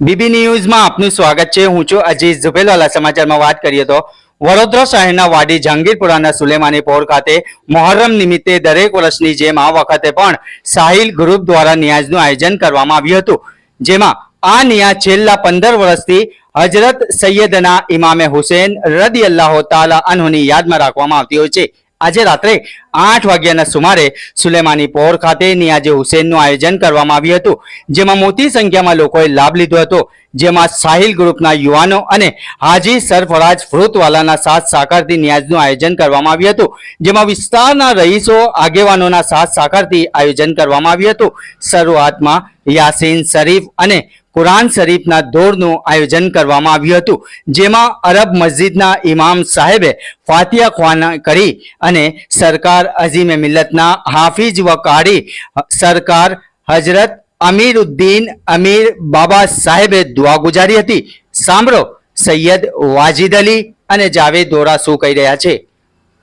BB ન્યૂઝમાં આપનું સ્વાગત છે. હું છું અજીત ઝુબેલવાલા સમાચારમાં વાત કરીએ તો વડોદરા શહેરના વાડી જહાંગીરપુરાના સુલેમાની પોર ખાતે મોહર્રમ નિમિત્તે દરેક વર્ષની જેમ આ વખતે પણ સાહિલ ગ્રુપ દ્વારા નિયાજનું આયોજન કરવામાં આવ્યું હતું. જેમાં આ નિયા છેલ્લા પંદર વર્ષથી હજરત સૈયદના ઇમામે હુસેન રદી અલ્લાહ તાલા અનહુની યાદમાં રાખવામાં આવતી હોય છે. આજે રાત્રે આઠ વાગ્યાના સુમારે સુલેમાની પોર ખાતે નિયાજે હુસેનનું આયોજન કરવામાં આવ્યું હતું, જેમાં મોટી સંખ્યામાં લોકોએ લાભ લીધો હતો. જેમાં સાહિલ ગ્રુપના યુવાનો અને હાજી સરફરાજ ફ્રુતવાલાના સાથ સાકારથી નિયાજનું આયોજન કરવામાં આવ્યું હતું, જેમાં વિસ્તારના રહીશો, આગેવાનોના સાથ સાકારથી આયોજન કરવામાં આવ્યું હતું. શરૂઆતમાં યાસીન શરીફ અને કુરાન શરીફના દોરનું આયોજન કરવામાં આવ્યું હતું, જેમાં અરબ મસ્જિદના ઇમામ સાહેબે ફાતિયા ખ્વાના કરી અને સરકાર અઝીમે મિલ્લતના હાફિજ વકારી કારી સરકાર હજરત અમીરુદ્દીન અમીર બાબા સાહેબે દુઆ ગુજારી હતી. સાંભળો, સૈયદ વાજિદ અલી અને જાવેદ દોરા શું કહી રહ્યા છે.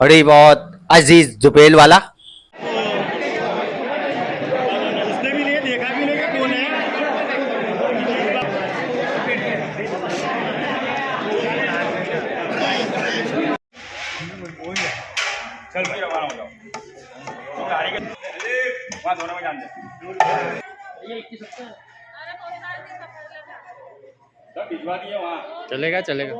હળી અઝીઝ જુબેલવાલા दोनों में जान दे भिजवा दिए वहाँ चलेगा चलेगा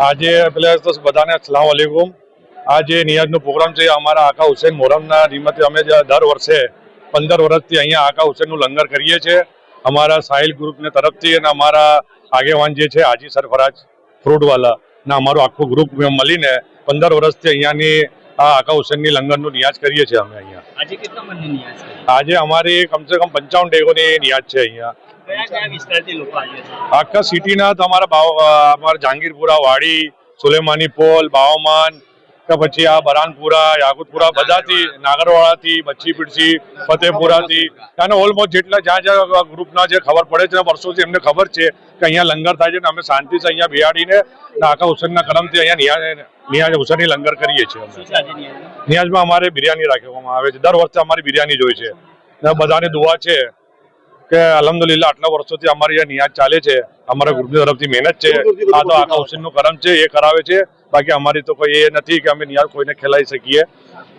આજે પહેલા તો બધાને અસલામ વાલેકુમ આ જે નિયાજનો પ્રોગ્રામ છે અમારા આકા હુસેન મોહરમના નિમિત્તે અમે જે દર વર્ષે પંદર વર્ષથી અહીંયા આકા હુસેનનું લંગર કરીએ છીએ. અમારા સાહિલ ગ્રુપને તરફથી અને અમારા આગેવાન જે છે હાજી સરફરાજ ફ્રૂટવાલા ના અમારું આખું ગ્રુપ મળીને પંદર વર્ષથી અહીંયાની આ આકા હુસેનની લંગરનું નિયાજ કરીએ છીએ અમે અહીંયા. આજે કેટલા મનની નિયાજ આજે અમારી કમસે કમ પંચાવન ડેગોની નિયાજ છે અહીંયા. આખા સિટીના તમારા અમારા જહાંગીરપુરા વાડી સુલેમાની પોલ બાવમાન કે પછી આ બરાનપુરા, યાકુતપુરા બધાથી, નાગરવાડાથી પીડસી ફતેપુરાથી, અને ઓલમોસ્ટ જેટલા જ્યાં જ્યાં ગ્રુપના જે ખબર પડે છે વર્ષોથી એમને ખબર છે કે અહીંયા લંગર થાય છે ને અમે શાંતિથી અહીંયા બિહાડીને આખા હુસેનના કરમથી અહીંયા નિયાજ હુસેનની લંગર કરીએ છીએ નિયાજમાં અમારે બિરયાની રાખવામાં આવે છે. દર વર્ષે અમારી બિરયાની જોઈ છે. બધાની દુઆ છે કે અલહમદુલિલ્લા આટલા વર્ષોથી અમારી આ નિયાજ ચાલે છે. અમારા ગ્રુપની તરફથી મહેનત છે. આ તો આખા હુસેનનું કરમ છે. એ કરાવે છે. બાકી અમારી તો કોઈ એ નથી કે અમે નિયાજ કોઈને ખેલાઈ શકીએ.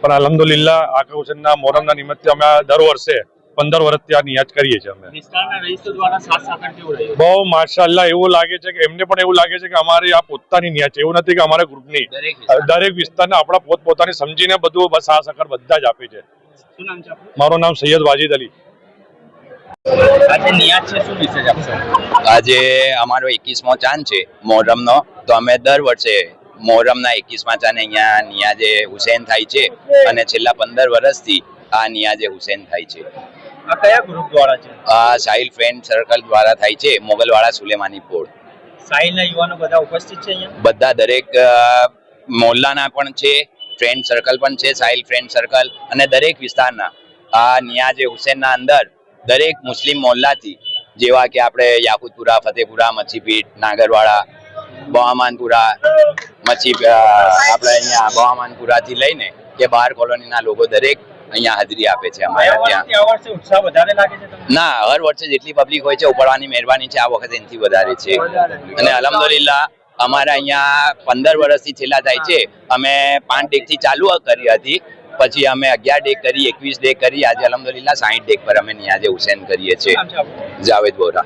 પણ અલહમદુલિલ્લા આખા હુસેનના મોરમના નિમિત્તે અમે દર વર્ષે પંદર વર્ષથી આ નિયાજ કરીએ છીએ અમે. વિસ્તારના રહીશો દ્વારા સાથ સાકાર કેવું રહ્યું? બહુ માશાલ્લાહ એવું લાગે છે કે એમને પણ એવું લાગે છે કે અમારી આ પોતાની નિયાજ છે. એવું નથી કે અમારા ગ્રુપની. દરેક વિસ્તારને આપણા પોત આપણા સમજીને બધું બસ આ સહકાર બધા જ આપે છે. શું નામ છે આપણું મારું નામ સૈયદ વાજીદ અલી. આજે અમારો એકવીસમો ચાંદ છે મોહરમનો તો અમે દર વર્ષે મોહરમના એકવીસમાં ચાને અહીંયા નિયાજે હુસેન થાય છે અને છેલ્લા પંદર વર્ષથી આ નિયાજે હુસેન થાય છે. આ કયા ગ્રુપ દ્વારા છે? આ સાહિલ ફ્રેન્ડ સર્કલ દ્વારા થાય છે મોગલવાડા સુલેમાની પોળ. સાહિલના યુવાનો બધા ઉપસ્થિત છે અહીંયા? બધા દરેક મોહલ્લાના પણ છે ફ્રેન્ડ સર્કલ પણ છે સાહિલ ફ્રેન્ડ સર્કલ અને દરેક વિસ્તારના. આ નિયાજે હુસેનના અંદર દરેક મુસ્લિમ મોહલ્લાથી જેવા કે આપણે યાકુતપુરા ફતેપુરા મચ્છીપીઠ નાગરવાડા બવામાનપુરા મચ્છી આપણે અહીંયા બવામાનપુરાથી લઈને કે બહાર કોલોનીના લોકો દરેક અહીંયા હાજરી આપે છે અમારા ત્યાં. ના હર વર્ષે જેટલી પબ્લિક હોય છે ઉપરવાની મહેરબાની છે આ વખતે એનાથી વધારે છે. અને અલહમદુલિલ્લાહ અમારા અહીંયા પંદર વર્ષથી છેલ્લા થાય છે. અમે પાંચ ડેકથી ચાલુ કરી હતી. પછી અમે અગિયાર ડેક કરી એકવીસ ડેક કરી. આજે અલહમદુલિલ્લાહ સાહીઠ ડેક પર અમે આજે હુસેન કરીએ છીએ. જાવેદ બોરા.